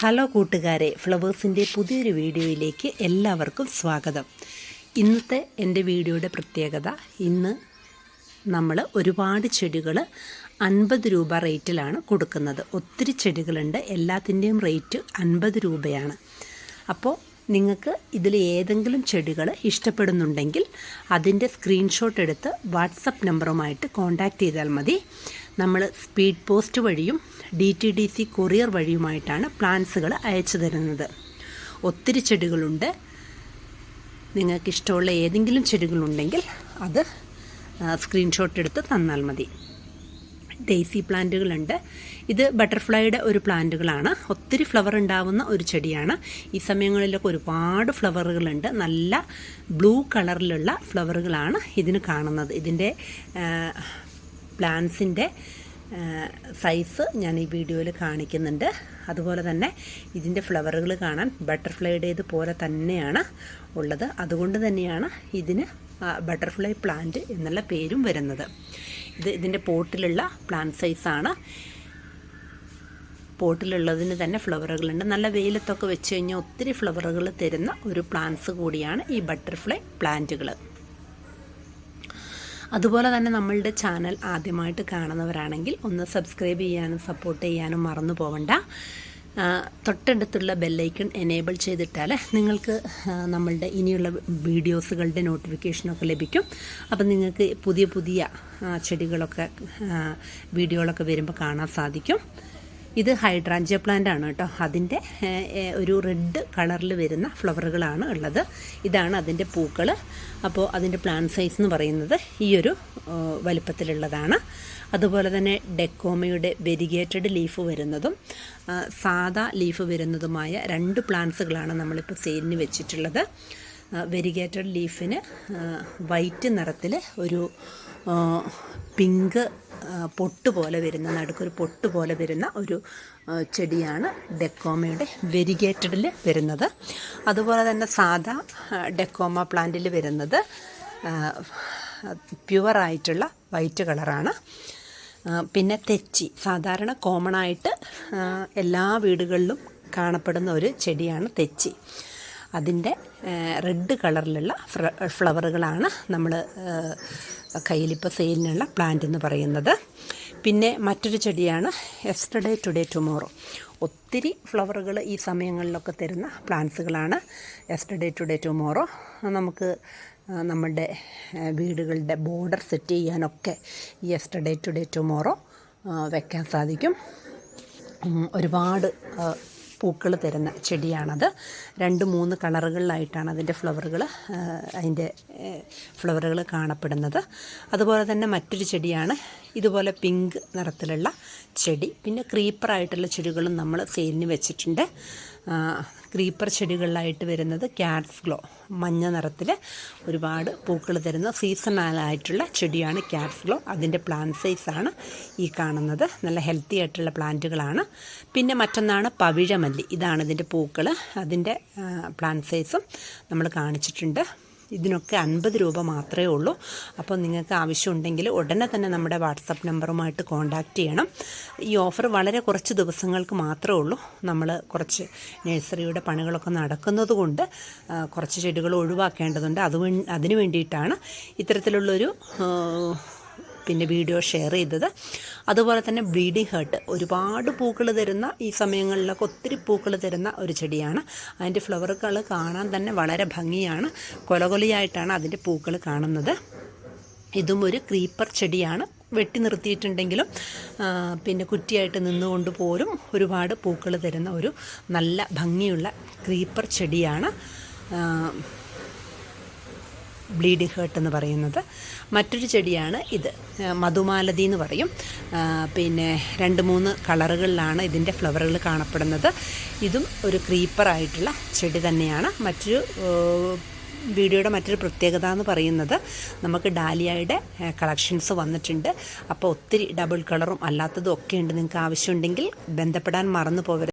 Hello കൂട്ടുകാരെ ഫ്ലവേഴ്സിന്റെ പുതിയൊരു വീഡിയോയിലേക്ക് എല്ലാവർക്കും സ്വാഗതം. ഇന്നത്തെ എന്റെ വീഡിയോയുടെ പ്രത്യേകത ഇന്ന് നമ്മൾ ഒരുപാട് ചെടികൾ അൻപത് രൂപ റേറ്റിലാണ് കൊടുക്കുന്നത്. ഒത്തിരി ചെടികളുണ്ട് എല്ലാത്തിന്റെയും റേറ്റ് അൻപത് രൂപയാണ്. അപ്പോൾ നിങ്ങൾക്ക് ഇതിൽ ഏതെങ്കിലും ചെടികൾ ഇഷ്ടപ്പെടുന്നുണ്ടെങ്കിൽ അതിന്റെ സ്ക്രീൻഷോട്ട് എടുത്ത് വാട്സപ്പ് നമ്പറുമായിട്ട് കോൺടാക്റ്റ് ചെയ്താൽ മതി. നമ്മൾ സ്പീഡ് പോസ്റ്റ് വഴിയും D T D C courier വഴിയുമായിട്ടാണ് പ്ലാന്റ്സുകൾ അയച്ചു തരുന്നത്. ഒത്തിരി ചെടികളുണ്ട്. നിങ്ങൾക്ക് ഇഷ്ടമുള്ള ഏതെങ്കിലും ചെടികളുണ്ടെങ്കിൽ അത് സ്ക്രീൻഷോട്ട് എടുത്ത് തന്നാൽ മതി. ഡെയ്സി പ്ലാന്റുകളുണ്ട്. ഇത് ബട്ടർഫ്ലൈയുടെ ഒരു പ്ലാന്റുകളാണ്. ഒത്തിരി ഫ്ലവർ ഉണ്ടാവുന്ന ഒരു ചെടിയാണ്. ഈ സമയങ്ങളിലൊക്കെ ഒരുപാട് ഫ്ലവറുകളുണ്ട്. നല്ല ബ്ലൂ കളറിലുള്ള ഫ്ലവറുകളാണ് ഇതിന് കാണുന്നത്. ഇതിന്റെ പ്ലാന്റ്സിന്റെ സൈസ് ഞാൻ ഈ വീഡിയോയിൽ കാണിക്കുന്നുണ്ട്. അതുപോലെ തന്നെ ഇതിന്റെ ഫ്ലവറുകൾ കാണാൻ ബട്ടർഫ്ലൈയുടേത് പോലെ തന്നെയാണ് ഉള്ളത്. അതുകൊണ്ട് തന്നെയാണ് ഇതിന് ബട്ടർഫ്ലൈ പ്ലാന്റ് എന്നുള്ള പേരും വരുന്നത്. ഇത് ഇതിന്റെ പോട്ടിലുള്ള പ്ലാന്റ് സൈസാണ് പോട്ടിലുള്ളതിന് തന്നെ ഫ്ലവറുകളുണ്ട് നല്ല വെയിലത്തൊക്കെ വെച്ച് കഴിഞ്ഞാൽ ഒത്തിരി ഫ്ലവറുകൾ തരുന്ന ഒരു പ്ലാന്റ്സ് കൂടിയാണ് ഈ ബട്ടർഫ്ലൈ പ്ലാന്റുകൾ അതുപോലെ തന്നെ നമ്മളുടെ ചാനൽ ആദ്യമായിട്ട് കാണുന്നവരാണെങ്കിൽ ഒന്ന് സബ്സ്ക്രൈബ് ചെയ്യാനും സപ്പോർട്ട് ചെയ്യാനും മറന്നു പോവണ്ട. തൊട്ടടുത്തുള്ള ബെല്ലൈക്കൺ എനേബിൾ ചെയ്തിട്ടാൽ നിങ്ങൾക്ക് നമ്മളുടെ ഇനിയുള്ള വീഡിയോസുകളുടെ നോട്ടിഫിക്കേഷനൊക്കെ ലഭിക്കും. അപ്പം നിങ്ങൾക്ക് പുതിയ പുതിയ ചെടികളൊക്കെ വീഡിയോകളൊക്കെ വരുമ്പോൾ കാണാൻ സാധിക്കും. ഇത് ഹൈഡ്രാഞ്ചിയ പ്ലാന്റ് ആണ് കേട്ടോ. അതിന്റെ ഒരു റെഡ് കളറിൽ വരുന്ന ഫ്ലവറുകളാണ് ഉള്ളത്. ഇതാണ് അതിന്റെ പൂക്കൾ അപ്പോൾ അതിന്റെ പ്ലാന്റ് സൈസ് എന്ന് പറയുന്നത് ഈ ഒരു വലിപ്പത്തിലുള്ളതാണ്. അതുപോലെ തന്നെ ഡെക്കോമയുടെ വെരിഗേറ്റഡ് ലീഫ് വരുന്നതും സാദാ ലീഫ് വരുന്നതുമായ രണ്ട് പ്ലാന്റ്സുകളാണ് നമ്മളിപ്പോൾ സെയിലിന് വെച്ചിട്ടുള്ളത്. വെരിഗേറ്റഡ് ലീഫിന് വൈറ്റ് നിറത്തിൽ ഒരു പിങ്ക് പൊട്ട് പോലെ വരുന്ന നടുക്കൊരു പൊട്ട് പോലെ വരുന്ന ഒരു ചെടിയാണ് ഡെക്കോമയുടെ വെരിഗേറ്റഡിൽ വരുന്നത്. അതുപോലെ തന്നെ സാധാ ഡെക്കോമ പ്ലാന്റിൽ വരുന്നത് പ്യുവറായിട്ടുള്ള വൈറ്റ് കളറാണ്. പിന്നെ തെച്ചി സാധാരണ കോമണായിട്ട് എല്ലാ വീടുകളിലും കാണപ്പെടുന്ന ഒരു ചെടിയാണ് തെച്ചി. അതിന്റെ റെഡ് കളറിലുള്ള ഫ്ലവറുകളാണ് നമ്മൾ കയ്യിലിപ്പോൾ സെയിലിനുള്ള പ്ലാന്റ് എന്ന് പറയുന്നത്. പിന്നെ മറ്റൊരു ചെടിയാണ് എസ്റ്റർഡേ ടുഡേ ടുമോറോ ഒത്തിരി ഫ്ലവറുകൾ ഈ സമയങ്ങളിലൊക്കെ തരുന്ന പ്ലാന്റ്സുകളാണ് എസ്റ്റർഡേ ടുഡേ ടുമോറോ നമുക്ക് നമ്മുടെ വീടുകളുടെ ബോർഡർ സെറ്റ് ചെയ്യാനൊക്കെ ഈ എസ്റ്റർഡേ ടുഡേ ടുമോറോ വെക്കാൻ സാധിക്കും. ഒരുപാട് പൂക്കൾ തരുന്ന ചെടിയാണത്. രണ്ട് മൂന്ന് കളറുകളിലായിട്ടാണ് അതിന്റെ ഫ്ലവറുകൾ അതിന്റെ ഫ്ലവറുകൾ കാണപ്പെടുന്നത്. അതുപോലെ തന്നെ മറ്റൊരു ചെടിയാണ് ഇതുപോലെ പിങ്ക് നിറത്തിലുള്ള ചെടി. പിന്നെ ക്രീപ്പർ ആയിട്ടുള്ള ചെടികളും നമ്മൾ സെയിലിന് വെച്ചിട്ടുണ്ട്. ക്രീപ്പർ ചെടികളിലായിട്ട് വരുന്നത് ക്യാറ്റ്സ് ഗ്ലോ മഞ്ഞ നിറത്തിൽ ഒരുപാട് പൂക്കൾ തരുന്ന സീസണലായിട്ടുള്ള ചെടിയാണ് ക്യാറ്റ്സ് ഗ്ലോ അതിന്റെ പ്ലാന്റ് സൈസാണ് ഈ കാണുന്നത്. നല്ല ഹെൽത്തി ആയിട്ടുള്ള പ്ലാന്റുകളാണ്. പിന്നെ മറ്റൊന്നാണ് പവിഴമല്ലി. ഇതാണ് ഇതിന്റെ പൂക്കൾ അതിന്റെ പ്ലാന്റ് സൈസും നമ്മൾ കാണിച്ചിട്ടുണ്ട്. ഇതിനൊക്കെ അൻപത് രൂപ മാത്രമേ ഉള്ളൂ. അപ്പോൾ നിങ്ങൾക്ക് ആവശ്യമുണ്ടെങ്കിൽ ഉടനെ തന്നെ നമ്മുടെ വാട്സപ്പ് നമ്പറുമായിട്ട് കോൺടാക്റ്റ് ചെയ്യണം. ഈ ഓഫർ വളരെ കുറച്ച് ദിവസങ്ങൾക്ക് മാത്രമേ ഉള്ളൂ. നമ്മൾ കുറച്ച് നഴ്സറിയുടെ പണികളൊക്കെ നടക്കുന്നത് കൊണ്ട് കുറച്ച് ചെടികൾ ഒഴിവാക്കേണ്ടതുണ്ട്. അത് അതിനു വേണ്ടിയിട്ടാണ് ഇത്തരത്തിലുള്ളൊരു പിന്നെ വീഡിയോ ഷെയർ ചെയ്തത്. അതുപോലെ തന്നെ ബ്ലീഡിംഗ് ഹേർട്ട്. ഒരുപാട് പൂക്കൾ തരുന്ന ഈ സമയങ്ങളിലൊക്കെ ഒത്തിരി പൂക്കൾ തരുന്ന ഒരു ചെടിയാണ്. അതിന്റെ ഫ്ലവറുകൾ കാണാൻ തന്നെ വളരെ ഭംഗിയാണ്. കൊലകൊലിയായിട്ടാണ് അതിന്റെ പൂക്കൾ കാണുന്നത്. ഇതും ഒരു ക്രീപ്പർ ചെടിയാണ്. വെട്ടി നിർത്തിയിട്ടുണ്ടെങ്കിലും പിന്നെ കുറ്റിയായിട്ട് നിന്നുകൊണ്ട് പോലും ഒരുപാട് പൂക്കൾ തരുന്ന ഒരു നല്ല ഭംഗിയുള്ള ക്രീപ്പർ ചെടിയാണ്. ബ്ലീഡിങ് ഹേർട്ട് എന്ന് പറയുന്നത്. മറ്റൊരു ചെടിയാണ് ഇത്. മധുമാലതി എന്ന് പറയും. പിന്നെ രണ്ട് മൂന്ന് കളറുകളിലാണ് ഇതിന്റെ ഫ്ലവറുകൾ കാണപ്പെടുന്നത്. ഇതും ഒരു ക്രീപ്പറായിട്ടുള്ള ചെടി തന്നെയാണ്. മറ്റൊരു വീഡിയോയുടെ മറ്റൊരു പ്രത്യേകത എന്ന് പറയുന്നത് നമുക്ക് ഡാലിയയുടെ കളക്ഷൻസ് വന്നിട്ടുണ്ട്. അപ്പോൾ ഒത്തിരി ഡബിൾ കളറും അല്ലാത്തതും ഒക്കെ ഉണ്ട്. നിങ്ങൾക്ക് ആവശ്യമുണ്ടെങ്കിൽ ബന്ധപ്പെടാൻ മറന്നു പോകരുത്